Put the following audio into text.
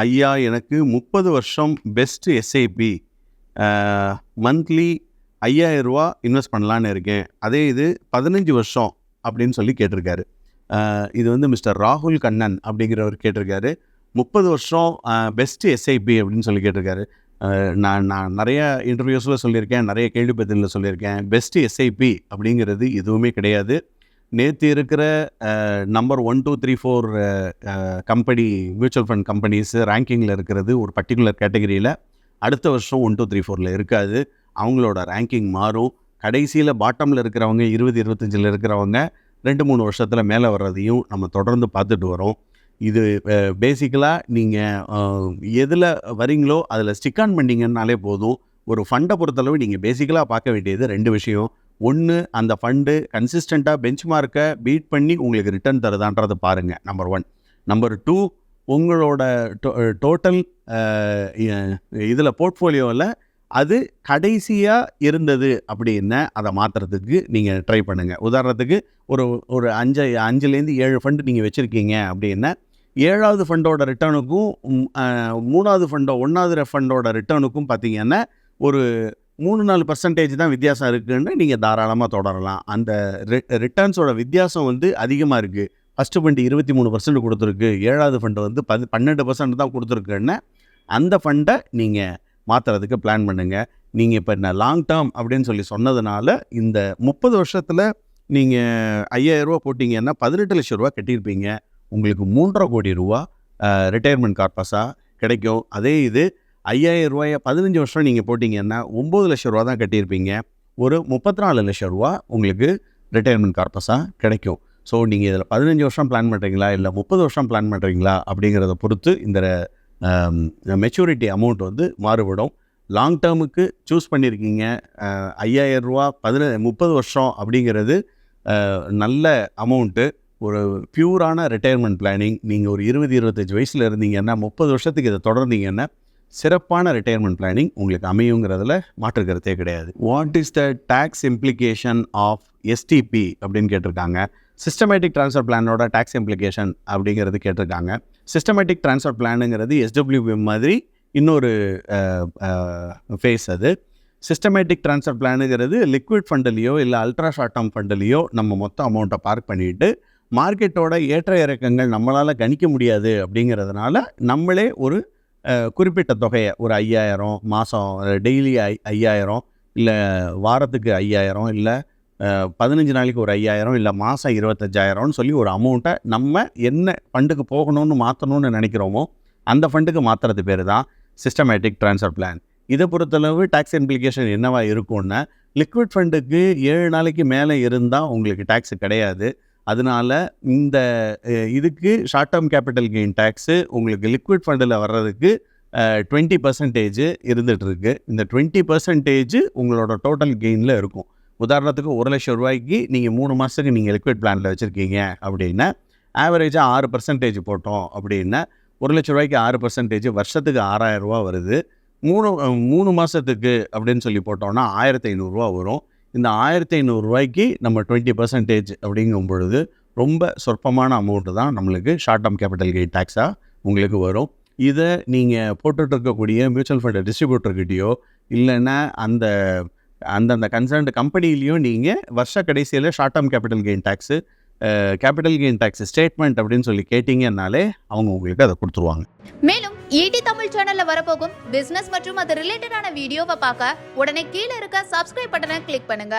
ஐயா எனக்கு முப்பது வருஷம் பெஸ்ட் எஸ்ஐபி மந்த்லி ஐயாயிரம் ரூபா இன்வெஸ்ட் பண்ணலான்னு இருக்கேன். அதே இது பதினஞ்சு வருஷம் அப்படின்னு சொல்லி கேட்டிருக்காரு. இது வந்து மிஸ்டர் ராகுல் கண்ணன் அப்படிங்கிறவர் கேட்டிருக்காரு. முப்பது வருஷம் பெஸ்ட்டு எஸ்ஐபி அப்படின்னு சொல்லி கேட்டிருக்காரு. நான் நான் நிறைய இன்டர்வியூஸில் சொல்லியிருக்கேன் நிறைய கேள்வி பதிலில் சொல்லியிருக்கேன் பெஸ்ட்டு எஸ்ஐபி அப்படிங்கிறது எதுவுமே கிடையாது. நேற்று இருக்கிற number one two three four company mutual fund companies ரேங்கிங்கில் இருக்கிறது ஒரு பர்டிகுலர் கேட்டகரியில் அடுத்த வருஷம் ஒன் டூ த்ரீ ஃபோரில் இருக்காது. அவங்களோட ரேங்கிங் மாறும். கடைசியில் பாட்டமில் இருக்கிறவங்க இருபது இருபத்தஞ்சில் இருக்கிறவங்க ரெண்டு மூணு வருஷத்தில் மேலே வர்றதையும் நம்ம தொடர்ந்து பார்த்துட்டு வரோம். இது பேசிக்கலாக நீங்கள் எதில் வரீங்களோ அதில் ஸ்டிக் ஆன் பண்ணிங்கன்னாலே போதும். ஒரு ஃபண்டை பொறுத்தளவு நீங்கள் பேசிக்கலாக பார்க்க வேண்டியது ரெண்டு விஷயம். ஒன்று அந்த ஃபண்டு கன்சிஸ்டண்ட்டாக பெஞ்ச் மார்க்கை பீட் பண்ணி உங்களுக்கு ரிட்டர்ன் தருதான்றதை பாருங்கள் நம்பர் ஒன் நம்பர் டூ உங்களோட டோட்டல் இதில் போர்ட்ஃபோலியோவில் அது கடைசியாக இருந்தது அப்படின்னா அதை மாற்றுறதுக்கு நீங்கள் ட்ரை பண்ணுங்கள் உதாரணத்துக்கு ஒரு ஒரு அஞ்சு அஞ்சுலேருந்து ஏழு ஃபண்டு நீங்கள் வச்சுருக்கீங்க அப்படின்னா ஏழாவது ஃபண்டோட ரிட்டர்னுக்கும் மூணாவது ஃபண்டோ ஒன்றாவது ஃபண்டோட ரிட்டர்னுக்கும் பார்த்தீங்கன்னா ஒரு மூணு நாலு பர்சன்டேஜ் தான் வித்தியாசம் இருக்குன்னு நீங்கள் தாராளமாக தொடரலாம். அந்த ரி ரிட்டர்ன்ஸோட வித்தியாசம் வந்து அதிகமாக இருக்குது ஃபஸ்ட்டு ஃபண்டு இருபத்தி மூணு பர்சன்ட் கொடுத்துருக்கு. ஏழாவது ஃபண்டு வந்து பது பன்னெண்டு பர்சன்ட் தான் கொடுத்துருக்குன்னு அந்த ஃபண்டை நீங்கள் மாற்றுறதுக்கு பிளான் பண்ணுங்கள் நீங்கள் இப்போ என்ன லாங் டேர்ம் அப்படின்னு சொல்லி சொன்னதுனால இந்த முப்பது வருஷத்தில் நீங்கள் ஐயாயிரரூவா போட்டிங்கன்னா பதினெட்டு லட்ச ரூபா கட்டியிருப்பீங்க. உங்களுக்கு மூன்றரை கோடி ரூபா ரிட்டையர்மெண்ட் கார்பஸாக கிடைக்கும். அதே இது ஐயாயிரம் ரூபாயை பதினஞ்சு வருஷம் நீங்கள் போட்டிங்கன்னா ஒம்பது லட்ச ரூபா தான் கட்டியிருப்பீங்க. ஒரு முப்பத்தி நாலு லட்ச ரூபா உங்களுக்கு ரிட்டையர்மெண்ட் கார்பஸாக கிடைக்கும். ஸோ நீங்கள் இதில் பதினஞ்சு வருஷம் பிளான் பண்ணுறீங்களா இல்லை முப்பது வருஷம் பிளான் பண்ணுறீங்களா அப்படிங்கிறத பொறுத்து இந்த மெச்சூரிட்டி அமௌண்ட் வந்து மாறுபடும். லாங் டேர்முக்கு சூஸ் பண்ணியிருக்கீங்க ஐயாயிரம் ரூபா பதின முப்பது வருஷம் அப்படிங்கிறது நல்ல அமௌண்ட்டு ஒரு பியூரான ரிட்டையர்மெண்ட் பிளானிங் நீங்கள் ஒரு இருபது இருபத்தஞ்சி வயசில் இருந்தீங்கன்னா முப்பது வருஷத்துக்கு இதை தொடர்ந்தீங்கன்னா சிறப்பான ரிட்டையர்மெண்ட் பிளானிங் உங்களுக்கு அமையுங்கிறதுல மாற்றுக்கிறதே கிடையாது. What is the tax implication of STP அப்படின்னு கேட்டிருக்காங்க. சிஸ்டமேட்டிக் ட்ரான்ஸ்ஃபர் பிளானோட டேக்ஸ் இம்ப்ளிகேஷன் அப்படிங்கிறது கேட்டிருக்காங்க. சிஸ்டமேட்டிக் ட்ரான்ஸ்ஃபர் பிளானுங்கிறது எஸ்டபிள்யூபி மாதிரி இன்னொரு ஃபேஸ் அது. சிஸ்டமேட்டிக் ட்ரான்ஸ்ஃபர் பிளானுங்கிறது லிக்விட் ஃபண்டுலேயோ இல்லை அல்ட்ரா ஷார்ட் டேர்ம் ஃபண்டுலேயோ நம்ம மொத்த அமௌண்ட்டை பார்க் பண்ணிவிட்டு மார்க்கெட்டோட ஏற்ற இறக்கங்கள் நம்மளால் கணிக்க முடியாது அப்படிங்கிறதுனால நம்மளே ஒரு குறிப்பிட்ட தொகையை ஒரு ஐயாயிரம் மாதம் டெய்லி ஐ ஐயாயிரம் இல்லை வாரத்துக்கு ஐயாயிரம் இல்லை பதினஞ்சு நாளைக்கு ஒரு ஐயாயிரம் இல்லை மாதம் இருபத்தஞ்சாயிரம்னு சொல்லி ஒரு அமௌண்ட்டை நம்ம என்ன ஃபண்டுக்கு போகணும்னு மாற்றணும்னு நினைக்கிறோமோ அந்த ஃபண்டுக்கு மாற்றுறது பேர் தான் சிஸ்டமேட்டிக் ட்ரான்ஸ்ஃபர் பிளான் இதை பொறுத்தளவு டேக்ஸ் இம்ப்ளிகேஷன் என்னவா இருக்கும்னா லிக்விட் ஃபண்டுக்கு ஏழு நாளைக்கு மேலே இருந்தால் உங்களுக்கு டேக்ஸ் கிடையாது. அதனால இந்த இதுக்கு short term capital gain tax உங்களுக்கு லிக்விட் ஃபண்டில் வர்றதுக்கு டுவெண்ட்டி பர்சன்டேஜ் இருந்துகிட்ருக்கு இந்த டுவெண்ட்டி பர்சன்டேஜ் உங்களோட டோட்டல் கெயினில் இருக்கும். உதாரணத்துக்கு ஒரு லட்சம் ரூபாய்க்கு நீங்கள் மூணு மாதத்துக்கு நீங்கள் லிக்விட் பிளானில் வச்சுருக்கீங்க அப்படின்னா ஆவரேஜாக ஆறு பர்சன்டேஜ் போட்டோம் அப்படின்னா ஒரு லட்ச ரூபாய்க்கு ஆறு பர்சன்டேஜ் வருஷத்துக்கு ஆறாயிரம் ரூபா வருது. மூணு மூணு மாதத்துக்கு அப்படின்னு சொல்லி போட்டோம்னா ஆயிரத்தி ஐநூறுரூவா வரும். இந்த ஆயிரத்தி ஐநூறுரூவாய்க்கு நம்ம டுவெண்ட்டி பர்சன்டேஜ் அப்படிங்கும் பொழுது ரொம்ப சொற்பமான அமௌண்ட்டு தான் நம்மளுக்கு ஷார்ட் டேர்ம் கேபிட்டல் கெயின் டேக்ஸாக உங்களுக்கு வரும். இதை நீங்கள் போட்டுட்டு இருக்கக்கூடிய மியூச்சுவல் ஃபண்ட் டிஸ்ட்ரிபியூட்டர்கிட்டயோ இல்லைன்னா அந்த அந்தந்த கன்சர்ன்டு கம்பெனிலேயும் நீங்கள் வருஷ கடைசியில் short term capital gain tax capital gain tax statement அப்படின்னு சொல்லி கேட்டிங்கன்னாலே அவங்க உங்களுக்கு அதை கொடுத்துருவாங்க. மேலும் ஈடி தமிழ் சேனல்ல வரப்போகும் பிசினஸ் மற்றும் அது ரிலேட்டடான வீடியோவை பார்க்க உடனே கீழே இருக்க சப்ஸ்கிரைப் பட்டனை கிளிக் பண்ணுங்க.